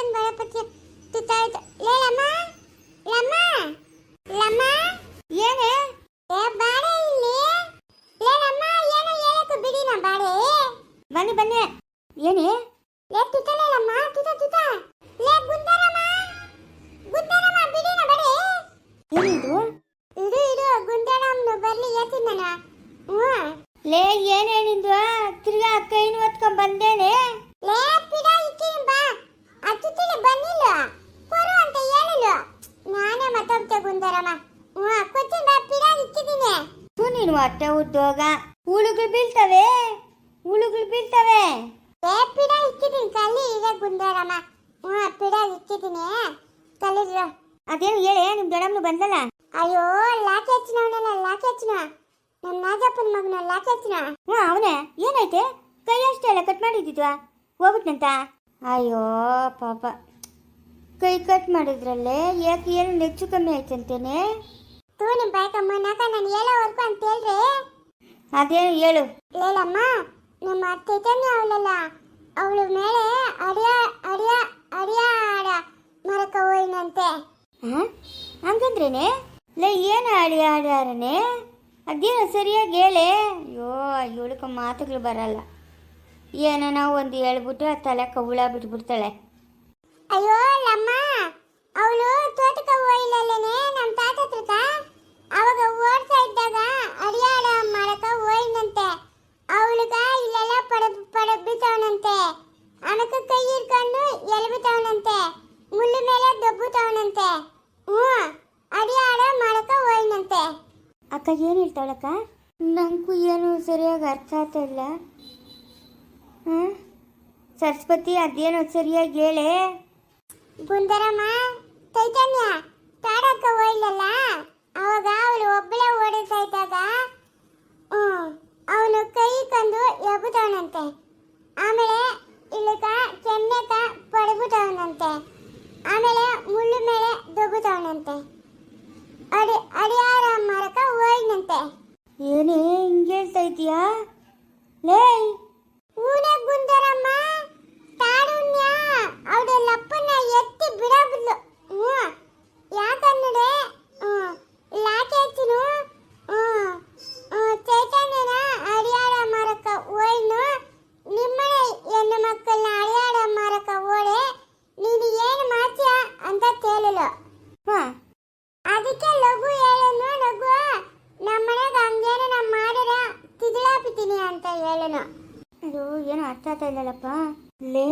ಎತ್ತನ್ ಬರಪತಿ ತುತ್ತಾಯ್ತು ಲೇ ಲಮ್ಮ ಲಮ್ಮ ಲಮ್ಮ ಏನೇ ಏ ಬಾಡೆ ಇಲ್ಲಿ. ಲೇ ಲಮ್ಮ, ಏನೋ ಹೇಳಕ್ಕೆ ಬಿಡಿ ನಾ ಬಾಡೆ ಬನ್ನಿ ಬನ್ನಿ. ಏನೇ? ಲೇ ತುತ್ತಲೇ ಲಮ್ಮ ತುತ್ತ ತುತ್ತ ಲೇ ಗುಂದರಮ್ಮ ಗುಂದರಮ್ಮ ಬಿಡಿ ನಾ ಬಾಡೆ ಏನಿದು ಇದು ಇದು ಗುಂದರಮ್ಮನು ಬರ್ಲಿ ಎತ್ತೀನಿ ನಾನು ಹ್ಞೂ ಲೇ ಏನೇನಿಂದು ತಿರ್ಗಾ ಕೈನು ಹೊತ್ಕೊಂಡ್ ಬಂದೇನೆ ಲೇ ಪಿಡ ಇಕ್ಕಿನಿ ಬಾ ಅಚ್ಚುತ್ತಿನ ಬಂದಿಲ್ಲ ಕೊರು ಅಂತ ಹೇಳಿಲ್ಲ ನಾನೇ ಮತ್ತೊಬ್ಬ ಗುಂದರಮ್ಮ ಹ್ಞೂ ಕೊಚ್ಚಿನ ಬಾ ಪಿಡ ಇಕ್ಕಿದ್ದೀನಿ ಥು ನೀನು ಹೊಟ್ಟೆ ಉದ್ದೋಗ ಹುಳುಗಳು ಬೀಳ್ತವೆ? ಹುಳುಗಳು ಬೀಳ್ತವೆ? ಏ ಪಿಡ ಇಕ್ಕಿದ್ದೀನಿ ಕಲ್ಲಿ ಈಗ ಗುಂದರಮ್ಮ ಹ್ಞೂ ಪಿಡ ಇಕ್ಕಿದ್ದೀನಿ. ಕಲ್ಲಿದ್ರು ಅದೇನು ಹೇಳಿ ನಿಮ್ ದೊಡ್ಡಮ್ಮನು ಬಂದಲ್ಲ? ಅಯ್ಯೋ ಲಾಕಿ ಹಚ್ಚಿನವನಲ್ಲ ಲಾಕಿ ಹಚ್ಚಿನ ನಮ್ಮ ನಾಗಪ್ಪನ ಮಗನ ಲಾಕಿ ಹಚ್ಚಿನ ಹ್ಞೂ ಅವನೇ. ಏನೈತೆ ಕೈ ಅಷ್ಟೆಲ್ಲ ಕಟ್ ಮಾಡಿದ್ದಿದ್ವಾ? ಹೋಗ್ಬಿಟ್ನಂತ? ಅಯ್ಯೋ ಪಾಪ. ಕೈ ಕಟ್ ಮಾಡಿದ್ರಲ್ಲೇ? ಯಾಕೆ ಏನು ಹೆಚ್ಚು ಕಮ್ಮಿ ಆಯ್ತಂತೇನೆ? ತೂ ನಿಮ್ಮ ಬಾಯ್ಕಮ್ಮ ನಾಕ ನಾನು ಹೇಳ್ರಿ ಅದೇನು ಹೇಳು. ಹೇಳಮ್ಮ ನಮ್ಮ ಚೈತನ್ಯ ಅವಳಲ್ಲ. ಅವಳು ಮೇಲೆ ಅರಿಯ ಅರಿಯ ಅರಿಯ ಆಡ ಮರಕ ಹೋಯ್ನಂತೆ. ಹಾಂ? ಹಂಗಂದ್ರೇನೆ? ಲೇ ಏನು ಆಡಿ ಆಡ್ಯಾರನೆ ಅದೇನು ಸರಿಯಾಗಿ ಹೇಳೆ? ಅಯ್ಯೋ ಇವಳಕ ಮಾತುಗಳು ಬರಲ್ಲ. ಏನೋ ನಾವು ಒಂದು ಹೇಳ್ಬಿಟ್ಟು ತಲೆ ಕವುಳ ಬಿಟ್ಬಿಡ್ತಾಳೆ. ಅಯ್ಯೋ ಲಮ್ಮ ಅವಳು ತೋಟಕ ಹೋಯ್ಲಲ್ಲೇನೆ ನಮ್ಮ ತಾತ ಹತ್ರಕ ಅವಾಗ ಓಡ್ತಾ ಇದ್ದಾಗ ಅರಿಯಾಡ ಹೋಯ್ನಂತೆ ಅವಳಿಗ ಇಲ್ಲೆಲ್ಲ ಪಡ ಪಡ ಬಿತ್ತವನಂತೆ ಅನಕ ಕೈ ಹಿಡ್ಕೊಂಡು ಎಲ್ಬಿತ್ತವನಂತೆ ಮುಳ್ಳು ಮೇಲೆ ದಬ್ಬುತ್ತವನಂತೆ ಹ್ಞೂ ಆಡ ಮರಕ ಹೋಯ್ನಂತೆ. ಅಕ್ಕ ಏನು ಹೇಳ್ತಾಳಕ್ಕ? ನಂಗೂ ಏನು ಸರಿಯಾಗಿ ಅರ್ಥ ಆಗ್ತಾ ಇಲ್ಲ. ಹಾಂ? ಸರಸ್ವತಿ ಅದೇನು ಸರಿಯಾಗಿ ಹೇಳಿ. ಗುಂದರಮ್ಮ ಚೈತನ್ಯ ತಾಡಕ್ಕ ಹೋಯ್ಲಲ್ಲ? ಅವಾಗ ಅವಳು ಒಬ್ಬಳೇ ಓಡಿಸ್ತಾ ಇದ್ದಾಗ ಅವನು ಕೈ ಕಂದು ಎಗುದವನಂತೆ ಆಮೇಲೆ ಇಲ್ಲಕ ಕೆನ್ನೆಕ ಪಡಗುತ್ತವನಂತೆ ಆಮೇಲೆ ಮುಳ್ಳು ಮೇಲೆ ದೊಗುದವನಂತೆ ಅಡಿ, ಅಡಿಯಾರ ಮರಕ ಹೋಯ್ನಂತೆ. ಏನೇ ಹಿಂಗೆ ಹೇಳ್ತಾ ಲೇ ಊನೆ ಗುಂದರಮ್ಮ! ತಾಡುಣ್ಯ ಅವಳ ಲಪ್ಪನ್ನ ಎತ್ತಿ ಬಿಡಬಿದ್ಲು. ಹ್ಞೂ ಯಾಕನ್ನಡೆ? ಅಂತ ಹೇಳೋಣ ಅದು ಏನೋ ಅರ್ಥ ಆಗ್ತಾ ಇಲ್ಲಲ್ಲಪ್ಪ. ಲೇ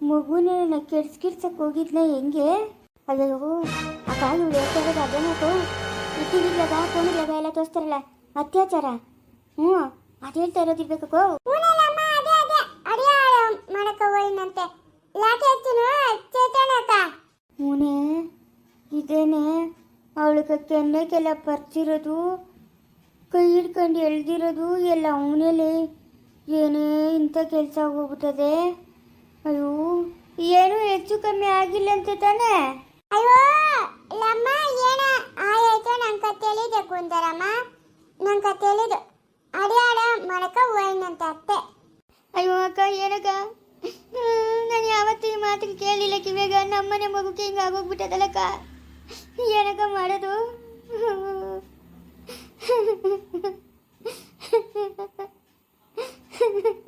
ಮಗುನ ಕೆಡ್ಸ್ಕಿಡ್ಸಕ್ಕೆ ಹೋಗಿದ್ನ ಹೆಂಗೆ? ಅಯ್ಯೋ ಆ ಕಾಲು ಹೇಳ್ತಾ ಅದೇನಾಯ್ತು ಅದೇನಾಕು ಈ ಟಿವಿಗ್ಲಾಗ ಫೋನ್ಗ್ಲಾಗ ಎಲ್ಲ ತೋರಿಸ್ತಾರಲ್ಲ ಅತ್ಯಾಚಾರ. ಹ್ಞೂ ಅದು ಹೇಳ್ತಾ ಇರೋದಿರ್ಬೇಕು ಹಚ್ಚಿನು ಚೇತನಕ ಇದೇನೆ ಅವಳಿಗೆ ಕೆನ್ನೆಗೆಲ್ಲ ಪರ್ಚಿರೋದು ಕೈ ಹಿಡ್ಕೊಂಡು ಎಳ್ದಿರೋದು ಎಲ್ಲ ಅವನಲ್ಲಿ ಏನೇ ಇಂಥ ಕೆಲಸ ಹೋಗ್ಬಿಟ್ಟದೆ ಅಯ್ಯೋ ಏನು ಹೆಚ್ಚು ಕಮ್ಮಿ ಆಗಿಲ್ಲ ಅಂತ ತಾನೆ. ಅಯ್ಯೋ ಲಮ್ಮ ಏನ? ಆಯ್ತು ನಂಗೆ ತಿಳಿದೆ ಕುಂದರಮ್ಮ. ನಂಗೆ ಅಡಿ ಆಡ ಮಾಡಕ ಹೋಯ್ನಂತ ಅತ್ತೆ. ಅಯ್ಯೋ ಅಕ್ಕ ಏನಕ್ಕ? ನಾನು ಯಾವತ್ತೂ ಈ ಮಾತಿಗೆ ಕೇಳಿಲ್ಲ ಕಿವಿಯಾಗ. ನಮ್ಮನೆ ಮಗುಗೆ ಹಿಂಗೆ ಆಗೋಗ್ಬಿಟ್ಟದಲ್ಲಕ್ಕ ಏನಕ್ಕ ಮಾಡೋದು?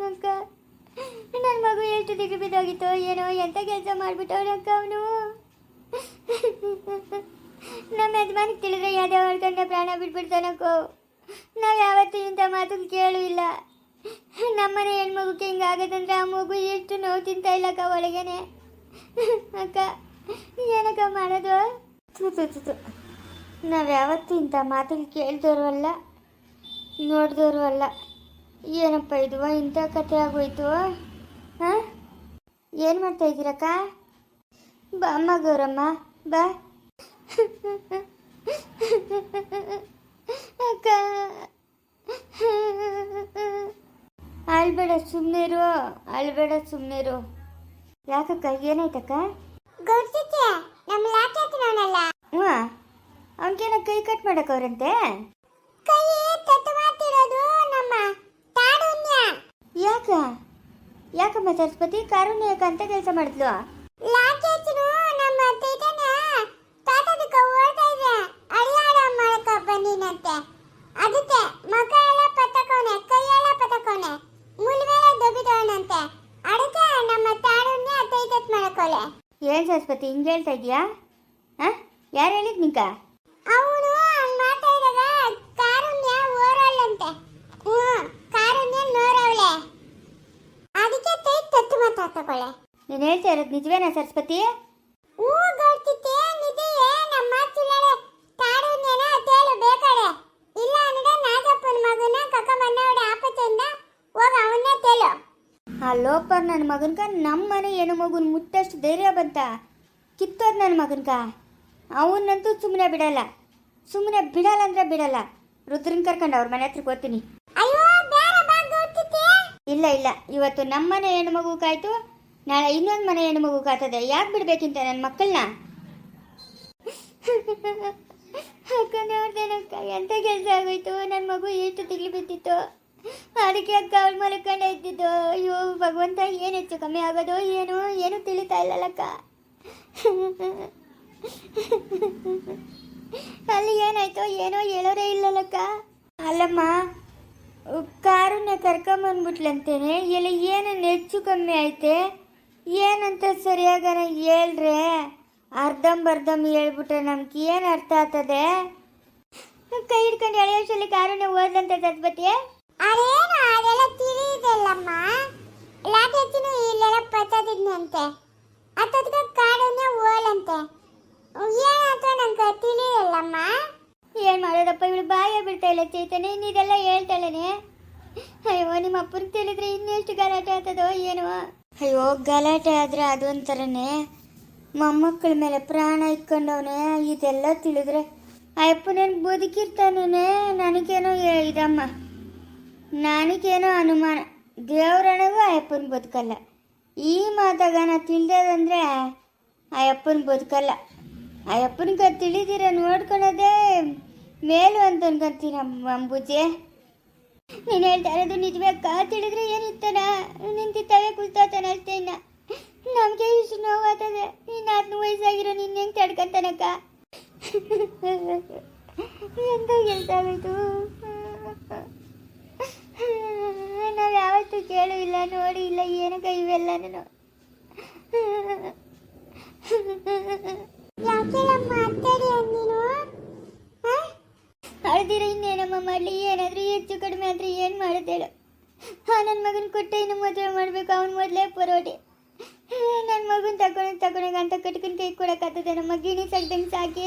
ಅಕ್ಕ ನನ್ನ ಮಗು ಎಷ್ಟು ದಿಗ್ಗು ಬಿದ್ದೋಗಿತ್ತು ಏನೋ ಎಂಥ ಕೆಲಸ ಅಕ್ಕ ಅವನು? ನಮ್ಮ ಯಜಮಾನಿಗೆ ತಿಳಿದ್ರೆ ಯಾವ್ದೇ ಹೊಡ್ಕೊಂಡ ಪ್ರಾಣ ಬಿಟ್ಬಿಡ್ತಾನಕ್ಕೋ. ನಾವು ಯಾವತ್ತೂ ಇಂಥ ಮಾತು ಕೇಳು ಇಲ್ಲ ನಮ್ಮನೆ ಹೆಣ್ಮಗುಗೆ ಹಿಂಗಾಗದಂದ್ರೆ ಆ ಮಗು ಎಷ್ಟು ನೋವು ತಿಂತ ಇಲ್ಲಕ್ಕ ಒಳಗೇನೆ. ಅಕ್ಕ, ಏನಕ್ಕ ಮಾಡೋದು. ನಾವು ಯಾವತ್ತೂ ಇಂಥ ಮಾತಿಗೆ ಕೇಳ್ದೋರು ಅಲ್ಲ ನೋಡಿದವರು ಅಲ್ಲ ಏನಪ್ಪ ಇದು ಇಂಥ ಕತೆ ಆಗೋಯ್ತು ಹಾಂ? ಏನು ಮಾಡ್ತಾ ಇದ್ದೀರಕ್ಕ? ಬಾ ಅಮ್ಮ ಗೌರಮ್ಮ ಬಾ. ಅಕ್ಕ. ಅಳ್ಬೇಡ ಸುಮ್ಮನಿರು ಅಳ್ಬೇಡ ಸುಮ್ಮನಿರು ಯಾಕಕ್ಕ ಏನಾಯ್ತಕ್ಕ? ಗೌಡ್ಸಿಚ್ಚೆ ನಮ್ಮ ಲಾಕೆ ಹ್ಞೂ ಅವನಿಗೇನ ಕೈ ಕಟ್ ಮಾಡಕ್ಕವ್ರಂತೆ ಕೈ ಕಟ್ ನಮ್ಮ ತಾರುಣ್ಯ ಯಾಕ? ಯಾಕಮ್ಮ ಸರಸ್ವತಿ? ಕಾರುಣ್ಯ ಯಾಕೆ ಅಂತ ಕೆಲಸ ಮಾಡಿದ್ಲು? ಲಾಕೇಶ್ರು ನಮ್ಮ ಚೈತನ್ಯ ತಾತದಕ್ಕೆ ಓಡ್ತಾ ಇದೆ ಅಳಿಯಾಡ ಮಾಡಕ ಬಂದಿನಂತೆ. ಅದಕ್ಕೆ ಮಕ ಎಲ್ಲ ಪತ್ತಕೋನೆ ಕೈ ಎಲ್ಲ ಪತ್ತಕೋನೆ ಮುಲ್ಮೇಲೆ ದೊಬ್ಬಿದವನಂತೆ. ಅದಕ್ಕೆ ನಮ್ಮ ತಾರುಣ್ಯ ತೈತತ್ ಮಾಡಕೋಲೆ ಏನ್ ಸರಸ್ವತಿ ಹಿಂಗೆ ಹೇಳ್ತಾ ಇದೀಯಾ ಹಾ? ಯಾರು ಹೇಳಿದ್ನಿಕ ಅದಕ್ಕೆ ತೈ ತತ್ತು ಮಾತಾಡ್ತಕೊಳ್ಳೆ ನೀನು ಹೇಳ್ತಾ ಇರೋದು ನಿಜವೇನಾ ಸರಸ್ವತಿ? ಹೂ ಗೌಡ್ತಿತ್ತೆ ನಿಧಿಯೇ ನಮ್ಮ ಮಾತುಲಳೆ ಕಾರುಣ್ಯನ ತೇಲು ಬೇಕಾಳೆ ಇಲ್ಲ ಅಂದ್ರೆ ನಾಗಪ್ಪನ ಮಗನ ಕಕ್ಕ ಮನ್ನವಡೆ ಆಪತ್ತಿಂದ ಹೋಗ ಅವನ್ನ ತೇಲು. ಆ ಲೋಪರ್ ನನ್ನ ಮಗನ್ಕ ನಮ್ಮ ಮನೆ ಹೆಣ್ಣು ಮಗುನ ಮುಟ್ಟಷ್ಟು ಧೈರ್ಯ ಬಂತ. ಕಿತ್ತೋದ್ ನನ್ನ ಮಗನ್ಕ. ಅವನಂತೂ ಸುಮ್ಮನೆ ಬಿಡಲ್ಲ. ಸುಮ್ಮನೆ ಬಿಡಲ್ಲ ಅಂದ್ರೆ ಬಿಡಲ್ಲ. ರುದ್ರನ್ ಕರ್ಕೊಂಡು ಅವ್ರ ಮನೆ ಹತ್ರಕ್ಕೆ ಹೋಗ್ತೀನಿ ಅಯ್ಯೋ ಬೇರೆ ಬಾ ಗೌಡ್ತಿತ್ತೆ ಇಲ್ಲ ಇಲ್ಲ. ಇವತ್ತು ನಮ್ಮ ಮನೆ ಹೆಣ್ಣು ಮಗು ಕಾಯ್ತು, ನಾಳೆ ಇನ್ನೊಂದು ಮನೆ ಹೆಣ್ಣು ಮಗು ಕಾಯ್ತದೆ. ಯಾಕೆ ಬಿಡ್ಬೇಕಿಂತ ನನ್ನ ಮಕ್ಕಳನ್ನ ಅಕ್ಕ ಎಂತ ಕೆಲಸ ಆಗೋಯ್ತು? ನನ್ನ ಮಗು ಎಷ್ಟು ತಿಳಿ ಬಿದ್ದಿತ್ತು. ಅದಕ್ಕೆ ಅಕ್ಕ ಅವಳು ಮಲ್ಕೊಂಡೆ ಇದ್ದಿದ್ದು. ಅಯ್ಯೋ, ಭಗವಂತ ಏನು ಹೆಚ್ಚು ಕಮ್ಮಿ ಆಗೋದು ಏನು ಏನು ತಿಳಿತಾ ಇಲ್ಲಲ್ಲಕ್ಕ ಅಲ್ಲಿ ಏನಾಯ್ತು ಏನೋ ಹೇಳೋರೇ ಇಲ್ಲಲ್ಲಕ್ಕ ಅಲ್ಲಮ್ಮ ಕಾರನ್ನ ಕರ್ಕೊಂಬಂದ್ಬಿಟ್ಲಂತೇನೆ ಇಲ್ಲಿ ಏನನ್ನ ಹೆಚ್ಚು ಕಮ್ಮಿ ಐತೆ? ಏನಂತ ಸರಿಯಾಗನ ಹೇಳ್ರೆ? ಅರ್ಧಂಬರ್ಧಂ ಹೇಳ್ಬಿಟ್ರೆ ನಮ್ಗೆ ಏನು ಅರ್ಥ ಆಗ್ತದೆ? ಕೈ ಹಿಡ್ಕೊಂಡು ಎಳೆಯೋಷ್ಟಲ್ಲಿ ಕಾರನ್ನ ಓದ್ಲಂತ ಸದ್ಬತಿ ಅದೇನು ಅದೆಲ್ಲ ತಿಳಿಯುದಲ್ಲಮ್ಮ ಲಾಟೆಚ್ಚಿನ ಇಲ್ಲೆಲ್ಲ ಪತ್ತದಿದ್ನಂತೆ ಅತ್ತದ್ಕ ಕಾಡನ್ನ ಓಲಂತೆ. ಏನಾಯ್ತು ನಂಗೆ ತಿಳಿಯಲ್ಲಮ್ಮ ಏನು ಮಾಡೋದಪ್ಪ ಇವಳು ಬಾಯ ಬಿಡ್ತಾ ಇಲ್ಲ ಚೈತನ್ಯ. ಇನ್ನಿದೆಲ್ಲ ನಿಮ್ಮ ಅಪ್ಪನ ತಿಳಿದ್ರೆ ಇನ್ನೆಷ್ಟು ಗಲಾಟೆ ಆಗ್ತದೋ ಏನೋ? ಅಯ್ಯೋ, ಗಲಾಟೆ ಆದ್ರೆ ಅದೊಂಥರನೇ. ಮೊಮ್ಮಕ್ಕಳ ಮೇಲೆ ಪ್ರಾಣ ಇಕ್ಕೊಂಡವನೇ ಇದೆಲ್ಲ ತಿಳಿದ್ರೆ. ಆ ಅಪ್ಪನೇನು ಬದುಕಿರ್ತಾನೇ ನನಗೇನೋ ಇದಮ್ಮ. ನನಗೇನೋ ಅನುಮಾನ. ದೇವ್ರಣಗೂ ಅಯ್ಯಪ್ಪನ ಬದುಕಲ್ಲ. ಈ ಮಾತಾಗ ನಾ ತಿಳಿದಂದ್ರೆ ಅಯ್ಯಪ್ಪನ ಬದುಕಲ್ಲ. ಅಯ್ಯಪ್ಪನಿಗೆ ತಿಳಿದಿರ ನೋಡ್ಕೊಳೋದೇ ಮೇಲು ಅಂತ ಅನ್ಕೊಂತೀನಿ ಅಂಬುಜೆ. ನೀನು ಹೇಳ್ತಾ ಇರೋದು ನಿಜವೇ ಅಕ್ಕ? ತಿಳಿದ್ರೆ ಏನಿತ್ತಾನ ನಿಂತಿತ್ತವೆ ಕುಸ್ತಾತನ ಅಷ್ಟೇ ಇನ್ನ. ನಮಗೆ ಇಷ್ಟು ನೋವಾಗ್ತದೆ ಇನ್ನು ಹತ್ತು ವಯಸ್ಸಾಗಿರೋ ನಿನ್ನ ಹೆಂಗೆ ತಡ್ಕೊಂತಾನಕ್ಕ ಎಂತ ಗೆಲ್ತಾಗೋಯ್ತು ನಾವು ಯಾವತ್ತೂ ಕೇಳು ಇಲ್ಲ, ನೋಡಿ ಇಲ್ಲ, ಏನಕ್ಕ ಇವೆಲ್ಲ ನಾನು ಯಾಕೆ ಮಾತಾಡಿ? ಅಳ್ದಿರ ಇನ್ನೇನಮ್ಮ ಮಾಡಲಿ ಏನಾದರೂ ಹೆಚ್ಚು ಕಡಿಮೆ ಆದರೆ ಏನು ಮಾಡುತ್ತೇಳು? ಹಾ ನನ್ನ ಮಗನ ಕೊಟ್ಟೆ ಇನ್ನು ಮದುವೆ ಮಾಡಬೇಕು ಅವ್ನು ಮೊದಲೇ ಪರೋಟೆ. ನನ್ನ ಮಗನ ತಗೊಂಡು ತಗೊಂಡಾಗ ಅಂತ ಕಟ್ಕೊಂಡು ಕೈ ಕೊಡೋಕ್ಕಾಗ್ತದೆ ನಮ್ಮ ಗಿಣಿ ಸಗ್ದಂಗೆ ಸಾಕಿ.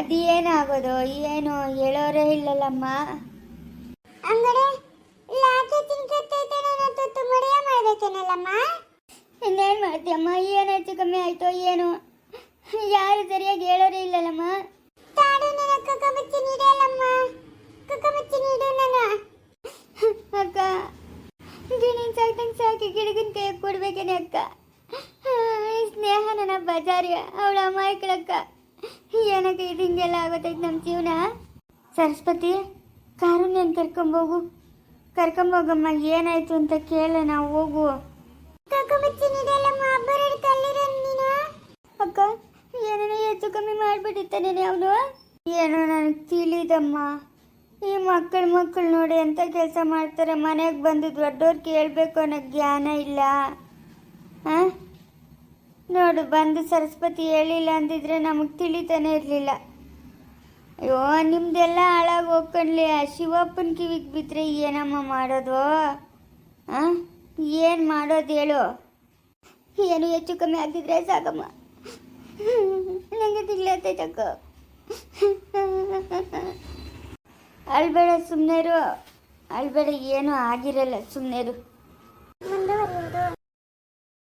ಅದು ಏನಾಗೋದು ಏನು ಹೇಳೋರೇ ಇಲ್ಲಲ್ಲಮ್ಮ. ಇನ್ನೇನು ಮಾಡ್ತೀಯಮ್ಮ ಏನು ಹೆಚ್ಚು ಕಮ್ಮಿ ಆಯ್ತೋ ಏನು. ಯಾರು ಸರಿಯಾಗಿ ಹೇಳೋರೇ ಇಲ್ಲಲ್ಲಮ್ಮ. ಕಕ್ಕ ಮುಚ್ಚಿ ನೀಡು ನನ್ನ ಅಕ್ಕ ಗಿಣಿನ ಸಾಕ್ದಂಗೆ ಸಾಕಿ ಗಿಡಗಿನ ಕೈ ಕೊಡ್ಬೇಕೇನೆ ಅಕ್ಕ. ಸ್ನೇಹ ನನ್ನ ಬಜಾರಿ, ಅವಳ ಅಮಾಯಕಳಕ್ಕ ಏನಕ್ಕ ಇದು ಹಿಂಗೆಲ್ಲ ಆಗೋತೈತೆ ನಮ್ಮ ಜೀವನ? ಸರಸ್ವತಿ, ಕಾರುಣ್ಯನ್ ಕರ್ಕೊಂಬೋಗು ಕರ್ಕೊಂಬೋಗಮ್ಮ ಏನಾಯ್ತು ಅಂತ ಕೇಳ ನಾವು ಹೋಗು. ನೀನು ಅಕ್ಕ, ಏನೇನೋ ಹೆಚ್ಚು ಕಮ್ಮಿ ಮಾಡಿಬಿಟ್ಟಿತ್ತಾನೆ ಅವನು. ಏನೋ ನನಗೆ ತಿಳಿದಮ್ಮ. ಈ ಮಕ್ಕಳು ಮಕ್ಕಳು ನೋಡಿ ಎಂಥ ಕೆಲಸ ಮಾಡ್ತಾರೆ? ಮನೆಗೆ ಬಂದು ದೊಡ್ಡವ್ರು ಕೇಳಬೇಕು ಅನ್ನೋ ಜ್ಞಾನ ಇಲ್ಲ. ಹಾಂ ನೋಡು, ಬಂದು ಸರಸ್ವತಿ ಹೇಳಿಲ್ಲ ಅಂದಿದ್ರೆ ನಮಗೆ ತಿಳಿತಾನೆ ಇರಲಿಲ್ಲ. ಅಯ್ಯೋ, ನಿಮ್ದೆಲ್ಲ ಹಾಳಾಗಿ ಹೋಗ್ಕೊಂಡ್ಲಿ ಆ ಶಿವಪ್ಪನ ಕಿವಿಗೆ ಬಿದ್ದರೆ ಏನಮ್ಮ ಮಾಡೋದು? ಹಾಂ ಏನು ಮಾಡೋದು ಹೇಳು. ಏನು ಹೆಚ್ಚು ಕಮ್ಮಿ ಆಗಿದ್ರೆ ಸಾಕಮ್ಮ. ನನಗೆ ತಿಗ್ಲತ್ತೈತಕ್ಕ ಅಳ್ಬೇಡ ಸುಮ್ಮನೆರು ಅಳ್ಬೇಡ ಏನೂ ಆಗಿರಲ್ಲ ಸುಮ್ಮನೆರು